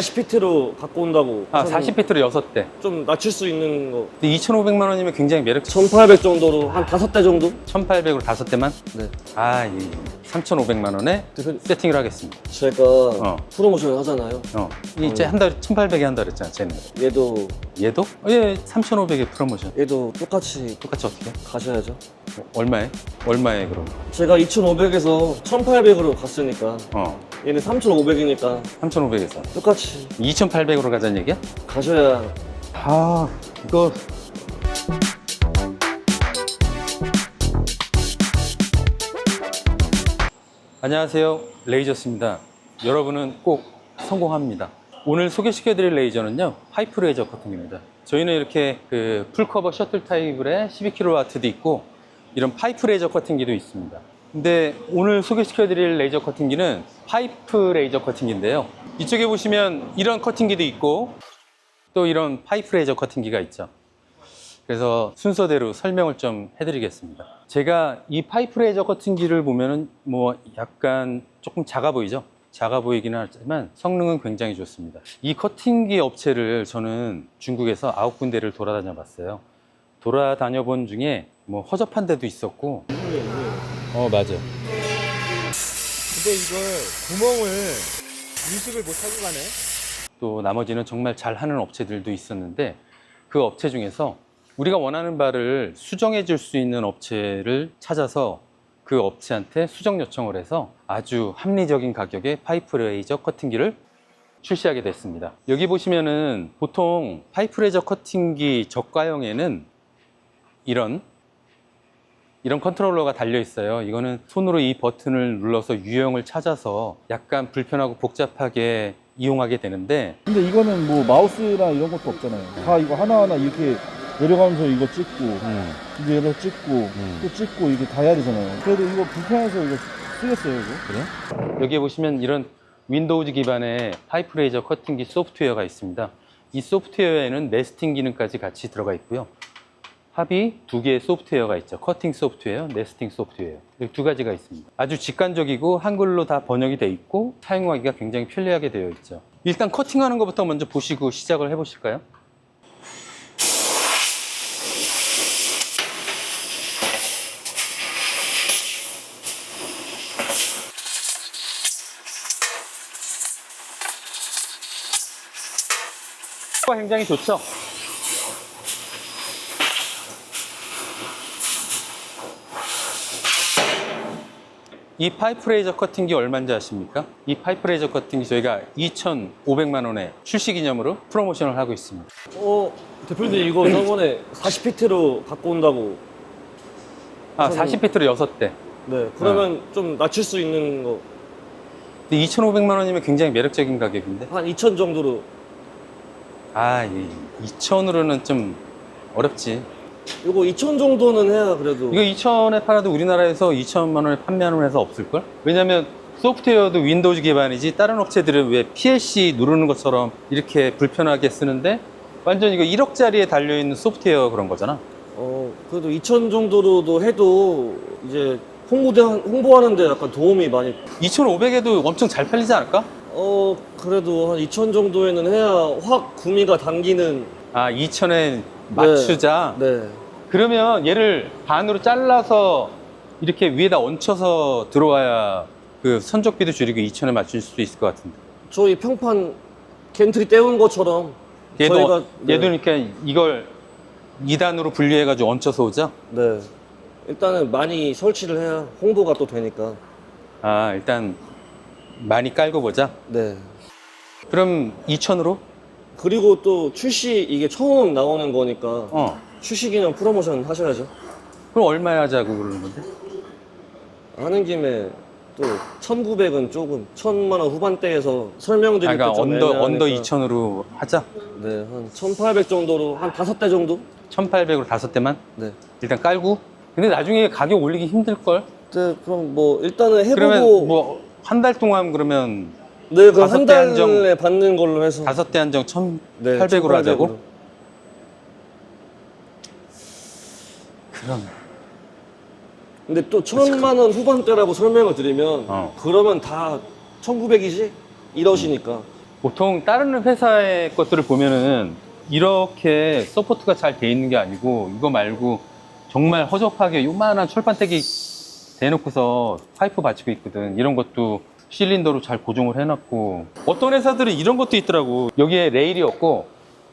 40피트로 갖고 온다고. 아, 하셔서 40피트로 6대. 좀 낮출 수 있는 거. 근데 2,500만 원이면 굉장히 매력적. 1800 정도로 한 다섯 대 정도? 1,800으로 5대만? 네. 아, 예. 3,500만 원에 대표님, 세팅을 하겠습니다. 제가 어. 프로모션 하잖아요. 어. 이제 한 달 1,800에 한다 그랬잖아, 쟤는. 얘도 얘도? 어, 예, 3,500에 프로모션. 얘도 똑같이 똑같이 어떻게? 가셔야죠. 어, 얼마에? 얼마에 그럼? 제가 2,500에서 1,800으로 갔으니까 어. 얘는 3,500이니까 3,500에서. 똑같이 2,800으로 가자는 얘기야? 가셔야 아, 이거. 안녕하세요. 레이저스입니다. 여러분은 꼭 성공합니다. 오늘 소개시켜 드릴 레이저는요, 파이프 레이저 커팅입니다. 저희는 이렇게 그 풀커버 셔틀 타입의 12kW도 있고, 이런 파이프 레이저 커팅기도 있습니다. 근데 오늘 소개시켜드릴 레이저 커팅기는 파이프 레이저 커팅기인데요. 이쪽에 보시면 이런 커팅기도 있고, 또 이런 파이프 레이저 커팅기가 있죠. 그래서 순서대로 설명을 좀 해드리겠습니다. 제가 이 파이프 레이저 커팅기를 보면은 뭐 약간 조금 작아 보이죠? 작아 보이기는 하지만 성능은 굉장히 좋습니다. 이 커팅기 업체를 저는 중국에서 아홉 군데를 돌아다녀 봤어요. 돌아다녀 본 중에 뭐 허접한 데도 있었고. 어, 맞아. 근데 이걸 구멍을 인식을 못 하고 가네. 또 나머지는 정말 잘하는 업체들도 있었는데 그 업체 중에서 우리가 원하는 바를 수정해 줄 수 있는 업체를 찾아서 그 업체한테 수정 요청을 해서 아주 합리적인 가격의 파이프 레이저 커팅기를 출시하게 됐습니다. 여기 보시면은 보통 파이프 레이저 커팅기 저가형에는 이런 이런 컨트롤러가 달려 있어요. 이거는 손으로 이 버튼을 눌러서 유형을 찾아서 약간 불편하고 복잡하게 이용하게 되는데 근데 이거는 뭐 마우스나 이런 것도 없잖아요. 다 이거 하나하나 이렇게 내려가면서 이거 찍고 음, 이제 얘를 찍고 음. 또 찍고 이게 다 해야 되잖아요. 그래도 이거 불편해서 이거 쓰겠어요 이거. 그래? 여기에 보시면 이런 윈도우즈 기반의 파이프 레이저 커팅기 소프트웨어가 있습니다. 이 소프트웨어에는 네스팅 기능까지 같이 들어가 있고요. 합이 두 개의 소프트웨어가 있죠. 커팅 소프트웨어, 네스팅 소프트웨어. 이두 가지가 있습니다. 아주 직관적이고 한글로 다 번역이 돼 있고 사용하기가 굉장히 편리하게 되어 있죠. 일단 커팅하는 것부터 먼저 보시고 시작을 해보실까요? 굉장히 좋죠? 이 파이프 레이저 커팅기 얼마인지 아십니까? 이 파이프 레이저 커팅기 저희가 2,500만 원에 출시 기념으로 프로모션을 하고 있습니다. 어 대표님 이거 저번에 40피트로 갖고 온다고. 아, 저는- 40피트로 6대. 네. 그러면 좀 낮출 수 있는 거. 근데 2,500만 원이면 굉장히 매력적인 가격인데. 한 2천 정도로. 아, 이 2,000으로는 좀 어렵지. 이거 2천 정도는 해야 그래도. 이거 2,000에 팔아도 우리나라에서 2천만 원에 판매하는 회사 없을걸? 왜냐면 소프트웨어도 윈도우즈 기반이지 다른 업체들은 왜 PLC 누르는 것처럼 이렇게 불편하게 쓰는데 완전 이거 1억짜리에 달려있는 소프트웨어 그런 거잖아. 어 그래도 2천 정도로도 해도 이제 홍보대 홍보하는데 약간 도움이 많이. 2,500에도 엄청 잘 팔리지 않을까? 어 그래도 한 2천 정도에는 해야 확 구미가 당기는. 아, 2,000에 맞추자. 네. 그러면 얘를 반으로 잘라서 이렇게 위에다 얹혀서 들어와야 그 선적비도 줄이고 2,000에 맞출 수 있을 것 같은데. 저희 평판 겐트리 떼운 것처럼. 얘도, 저희가- 네. 얘도 그러니까 이걸 2단으로 분리해가지고 얹혀서 오자? 네. 일단은 많이 설치를 해야 홍보가 또 되니까. 아, 일단 많이 깔고 보자. 네. 그럼 2,000으로? 그리고 또 출시 이게 처음 나오는 거니까 어. 기념 프로모션 하셔야죠. 그럼 얼마에 하자고 그러는 건데? 하는 김에 또 1,900은 조금 1,000만 원 후반대에서 설명드릴 아, 그러니까 때좀 언더, 언더 2,000으로 하자. 네, 한 1,800 정도로 한 다섯 대 정도? 1,800으로 다섯 대만? 네. 일단 깔고. 근데 나중에 가격 올리기 힘들 걸? 네, 그럼 뭐 일단은 해보고 그러면 뭐 한 달 동안 그러면 네, 그럼 다섯 한대 한정- 달에 받는 걸로 해서 다섯 대 한정 네, 1,800으로 하자고? 1,800으로. 그럼. 근데 또 천만 원 후반대라고 설명을 드리면 어. 그러면 다 1900이지? 이러시니까 보통 다른 회사의 것들을 보면은 이렇게 서포트가 잘 돼 있는 게 아니고 이거 말고 정말 허접하게 요만한 철판떼기 대놓고서 파이프 받치고 있거든. 이런 것도 실린더로 잘 고정을 해놨고 어떤 회사들은 이런 것도 있더라고. 여기에 레일이 없고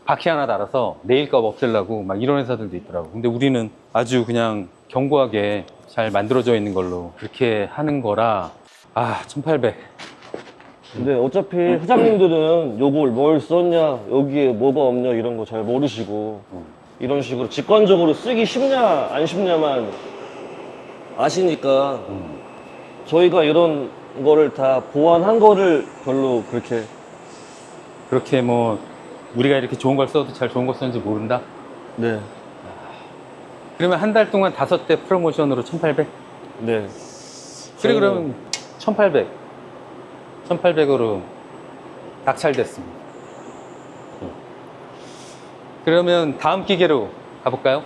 바퀴 하나 달아서 레일값 없애려고 막 이런 회사들도 있더라고. 근데 우리는 아주 그냥 견고하게 잘 만들어져 있는 걸로 그렇게 하는 거라 아 1800. 근데 어차피 회장님들은 요걸 뭘 썼냐, 여기에 뭐가 없냐 이런 거 잘 모르시고 이런 식으로 직관적으로 쓰기 쉽냐 안 쉽냐만 아시니까 저희가 이런 거를 다 보완한 거를 별로 그렇게 그렇게 뭐 우리가 이렇게 좋은 걸 써도 잘 좋은 걸 썼는지 모른다. 네, 그러면 한 달 동안 다섯 대 프로모션으로 1800? 네. 그래 저희는- 그럼 1800 1800으로 낙찰됐습니다 네. 그러면 다음 기계로 가볼까요?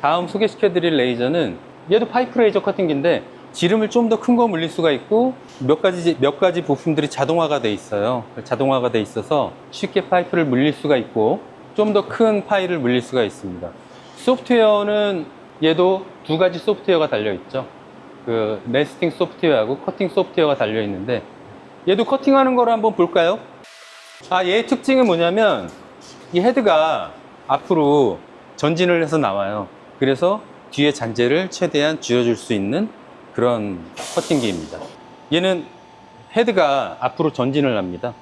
다음 소개시켜드릴 레이저는 얘도 파이프 레이저 커팅기인데 지름을 좀 더 큰 거 물릴 수가 있고 몇 가지 몇 가지 부품들이 자동화가 돼 있어요 자동화가 돼 있어서 쉽게 파이프를 물릴 수가 있고 좀 더 큰 파일을 물릴 수가 있습니다 소프트웨어는 얘도 두 가지 소프트웨어가 달려 있죠 그 네스팅 소프트웨어하고 커팅 소프트웨어가 달려 있는데 얘도 커팅하는 거를 한번 볼까요? 아, 얘의 특징은 뭐냐면 이 헤드가 앞으로 전진을 해서 나와요. 그래서 뒤에 잔재를 최대한 줄여줄 수 있는 그런 커팅기입니다. 얘는 헤드가 앞으로 전진을 합니다.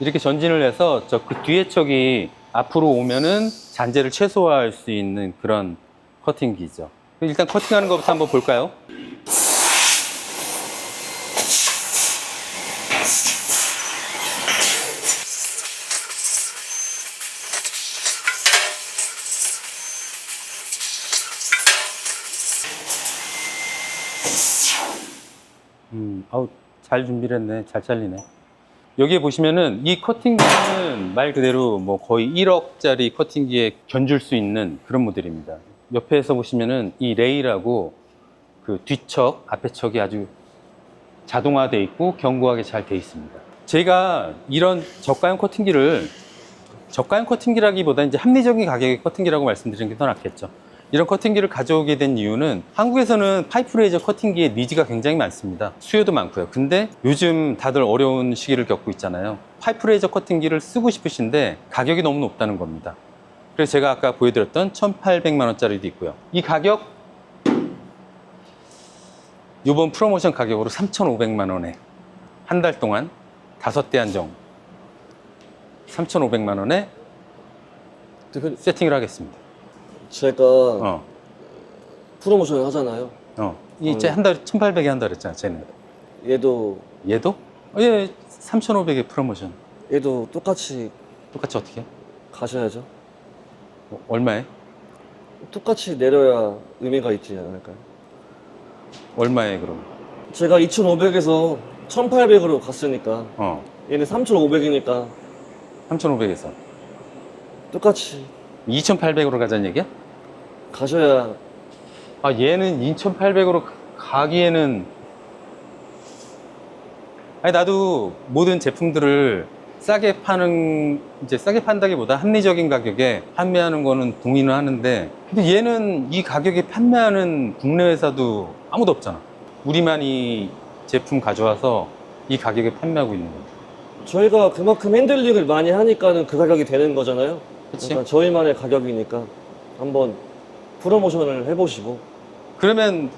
이렇게 전진을 해서 저 그 뒤에 척이 앞으로 오면은 잔재를 최소화할 수 있는 그런 커팅기죠. 일단 커팅하는 것부터 한번 볼까요? 음, 아우, 잘 준비를 했네. 잘 잘리네. 여기에 보시면은 이 커팅기는 말 그대로 뭐 거의 1억짜리 커팅기에 견줄 수 있는 그런 모델입니다. 옆에서 보시면은 이 레일하고 그 뒤척, 앞에 척이 아주 자동화돼 있고 견고하게 잘 돼 있습니다. 제가 이런 저가형 커팅기를 저가형 커팅기라기보다 이제 합리적인 가격의 커팅기라고 말씀드리는 게 더 낫겠죠. 이런 커팅기를 가져오게 된 이유는 한국에서는 파이프 레이저 커팅기의 니즈가 굉장히 많습니다. 수요도 많고요. 근데 요즘 다들 어려운 시기를 겪고 있잖아요. 파이프 레이저 커팅기를 쓰고 싶으신데 가격이 너무 높다는 겁니다. 그래서 제가 아까 보여드렸던 1,800만 원짜리도 있고요. 이 가격 이번 프로모션 가격으로 3,500만 원에 한 달 동안 다섯 대 한정 3,500만 원에 대표님, 세팅을 하겠습니다. 제가 어, 프로모션을 하잖아요. 어. 이제 한 달에 1,800에 한달 했잖아, 쟤는. 얘도 얘도? 어, 얘 3,500에 프로모션. 얘도 똑같이 똑같이 어떻게? 해? 가셔야죠. 어, 얼마에? 똑같이 내려야 의미가 있지 않을까요? 얼마에 그럼? 제가 2,500에서 1,800으로 갔으니까 어, 얘는 3,500이니까 3,500에서. 똑같이 2,800으로 가자는 얘기야? 가셔야 아, 얘는 2,800으로 가기에는. 아니, 나도 모든 제품들을 싸게 파는, 이제 싸게 판다기보다 합리적인 가격에 판매하는 거는 동의는 하는데, 근데 얘는 이 가격에 판매하는 국내 회사도 아무도 없잖아. 우리만 이 제품 가져와서 이 가격에 판매하고 있는 거야. 저희가 그만큼 핸들링을 많이 하니까 는 그 가격이 되는 거잖아요. 그치? 그러니까 저희만의 가격이니까 한번 프로모션을 해보시고 그러면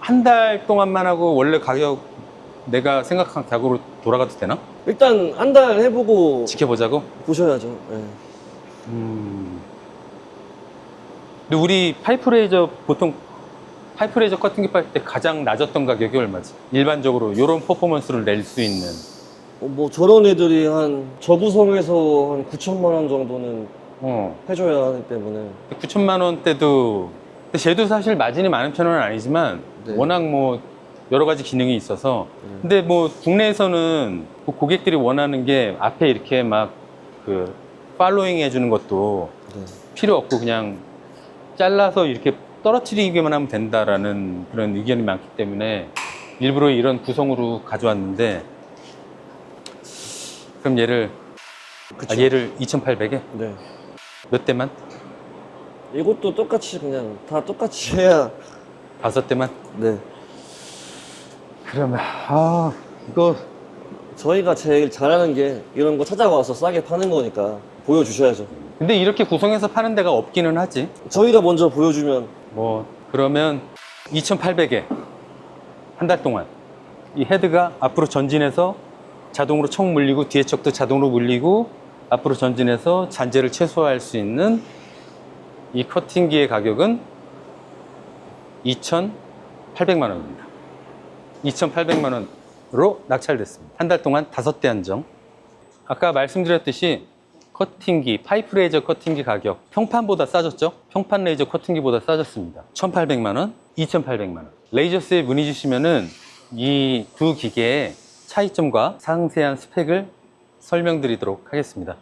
한 달 동안만 하고 원래 가격 내가 생각한 가격으로 돌아가도 되나? 일단 한 달 해보고 지켜보자고? 보셔야죠. 예. 음. 근데 우리 파이프 레이저 보통 파이프 레이저 커팅기 팔 때 가장 낮았던 가격이 얼마지? 일반적으로 이런 퍼포먼스를 낼 수 있는 어, 뭐 저런 애들이 한 저구성에서 한 9천만 원 정도는 어 해줘야 하기 때문에 9천만 원대도 근데 쟤도 사실 마진이 많은 편은 아니지만 네. 워낙 뭐 여러 가지 기능이 있어서 네. 근데 뭐 국내에서는 그 고객들이 원하는 게 앞에 이렇게 막 그 팔로잉 해주는 것도 네. 필요 없고 그냥 잘라서 이렇게 떨어뜨리기만 하면 된다라는 그런 의견이 많기 때문에 일부러 이런 구성으로 가져왔는데 그럼 얘를 그쵸. 아, 얘를 2,800에 네. 몇 대만? 이것도 똑같이 그냥 다 똑같이 해야 다섯 대만? 네. 그러면 아 이거 저희가 제일 잘하는 게 이런 거 찾아와서 싸게 파는 거니까 보여주셔야죠. 근데 이렇게 구성해서 파는 데가 없기는 하지. 저희가 먼저 보여주면 뭐 그러면 2,800에 한 달 동안 이 헤드가 앞으로 전진해서 자동으로 척 물리고 뒤에 척도 자동으로 물리고 앞으로 전진해서 잔재를 최소화할 수 있는 이 커팅기의 가격은 2,800만 원입니다. 2,800만 원으로 낙찰됐습니다. 한 달 동안 다섯 대 한정. 아까 말씀드렸듯이 커팅기, 파이프 레이저 커팅기 가격 평판보다 싸졌죠? 평판 레이저 커팅기보다 싸졌습니다. 1,800만 원, 2,800만 원. 레이저스에 문의 주시면은 이 두 기계의 차이점과 상세한 스펙을 설명드리도록 하겠습니다.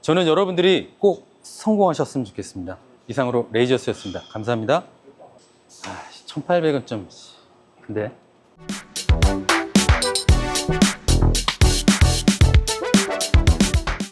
저는 여러분들이 꼭 성공하셨으면 좋겠습니다. 이상으로 레이저스였습니다. 감사합니다. 아, 1,800원 좀 근데